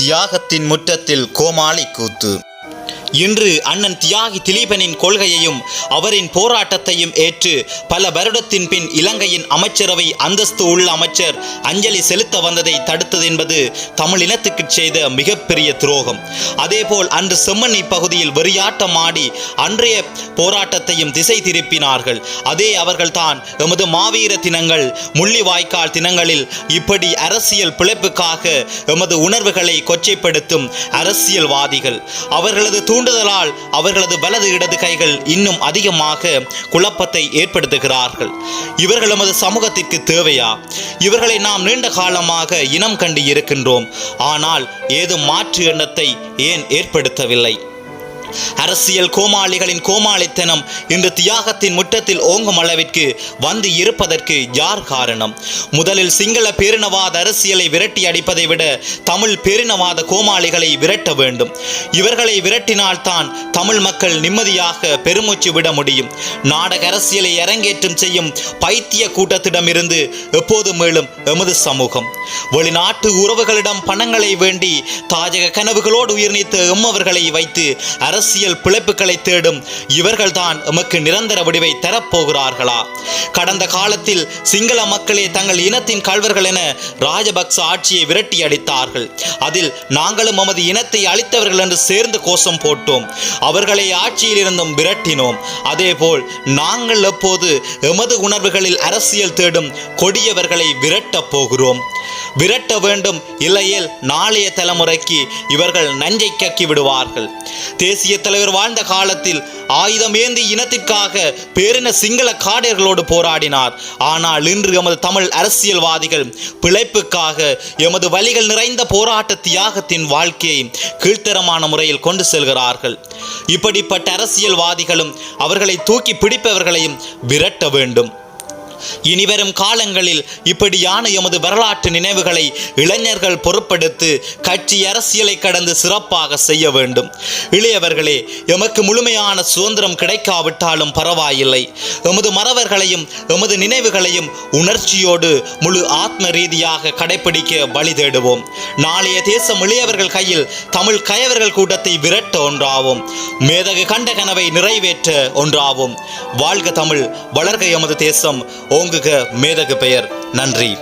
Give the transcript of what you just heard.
தியாகத்தின் முற்றத்தில் கோமாளி கூத்து. இன்று அண்ணன் தியாகி திலீபனின் கொள்கையையும் அவரின் போராட்டத்தையும் ஏற்று பல வருடத்தின் பின் இலங்கையின் அமைச்சரவை அந்தஸ்து உள்ள அமைச்சர் அஞ்சலி செலுத்த வந்ததை தடுத்தது என்பது தமிழ் இனத்துக்கு செய்த மிகப்பெரிய துரோகம். அதேபோல் அன்று செம்மண்ணி பகுதியில் வெறியாட்டம் ஆடி அன்றைய போராட்டத்தையும் திசை திருப்பினார்கள். அதே அவர்கள்தான் எமது மாவீர தினங்கள் முள்ளிவாய்க்கால் தினங்களில் இப்படி அரசியல் பிழைப்புக்காக எமது உணர்வுகளை கொச்சைப்படுத்தும் அரசியல்வாதிகள். அவர்களது தூண்டுதலால் அவர்களது வலது இடது கைகள் இன்னும் அதிகமாக குழப்பத்தை ஏற்படுத்துகிறார்கள். இவர்கள் எமது சமூகத்திற்கு தேவையா? இவர்களை நாம் நீண்ட காலமாக இனம் கண்டு இருக்கின்றோம். ஆனால் ஏதும் மாற்று எண்ணத்தை ஏன் ஏற்படுத்தவில்லை? அரசியல் கோமாளிகளின் கோமாளித்தனம் இன்று தியாகத்தின் முற்றத்தில் ஓங்கும் அளவிற்கு வந்து இருப்பதற்கு யார் காரணம்? முதலில் சிங்கள பேரினவாத அரசியலை விரட்டி அடிப்பதை விட தமிழ் பேரினவாத கோமாளிகளை விரட்ட வேண்டும். இவர்களை விரட்டினால்தான் தமிழ் மக்கள் நிம்மதியாக பெருமூச்சு விட முடியும். நாடக அரசியலை அரங்கேற்றம் செய்யும் பைத்திய கூட்டத்திடமிருந்து எப்போது மேலும் எமது சமூகம்? வெளிநாட்டு உறவுகளிடம் பணங்களை வேண்டி தாஜக கனவுகளோடு உயிர் நீத்த எம்மவர்களை வைத்து அரசு அரசியல் பிழைப்புகளை தேடும் இவர்கள்தான் எமக்கு நிரந்தர முடிவை தரப்போகிறார்களா? கடந்த காலத்தில் சிங்கள மக்களே தங்கள் இனத்தின் கல்வர்கள் என ராஜபக்ச ஆட்சியை விரட்டி அடித்தார்கள். அதில் நாங்களும் நமது இனத்தை அழித்தவர்கள் என்று சேர்ந்து கோஷம் போட்டோம். அவர்களை ஆட்சியில் இருந்தும் விரட்டினோம். அதேபோல் நாங்கள் எப்போது எமது உணர்வுகளில் அரசியல் தேடும் கொடியவர்களை விரட்டப் போகிறோம். விரட்ட வேண்டும் இல்லையேல் நாளைய தலைமுறைக்கு இவர்கள் நஞ்சை கக்கி விடுவார்கள். தேசிய தலைவர் வாழ்ந்த காலத்தில் ஆயுதம் ஏந்தி இனத்திற்காக பேரின சிங்கள காடையர்களோடு போராடினார். ஆனால் இன்று எமது தமிழ் அரசியல்வாதிகள் பிழைப்புக்காக எமது வழிகள் நிறைந்த போராட்ட தியாகத்தின் வாழ்க்கையை கீழ்த்தரமான முறையில் கொண்டு செல்கிறார்கள். இப்படிப்பட்ட அரசியல்வாதிகளும் அவர்களை தூக்கி பிடிப்பவர்களையும் விரட்ட வேண்டும். இனிவரும் காலங்களில் இப்படியான எமது வரலாற்று நினைவுகளை இளைஞர்கள் பொறுப்படுத்து கட்சி அரசியலை கடந்து சிறப்பாக செய்ய வேண்டும். இளையவர்களே எமக்கு முழுமையான சுதந்திரம் கிடைக்காவிட்டாலும் பரவாயில்லை. எமது மறவர்களையும் எமது நினைவுகளையும் உணர்ச்சியோடு முழு ஆத்ம ரீதியாக கடைபிடிக்க வழி தேடுவோம். நாளைய தேசம் இளையவர்கள் கையில் தமிழ் கயவர்கள் கூட்டத்தை விரட்ட ஒன்றாவோம். மேதகு கண்ட கனவை நிறைவேற்ற ஒன்றாவோம். வாழ்க தமிழ் வளர்க எமது தேசம். ஓங்குக மேதகு பெயர். நன்றி.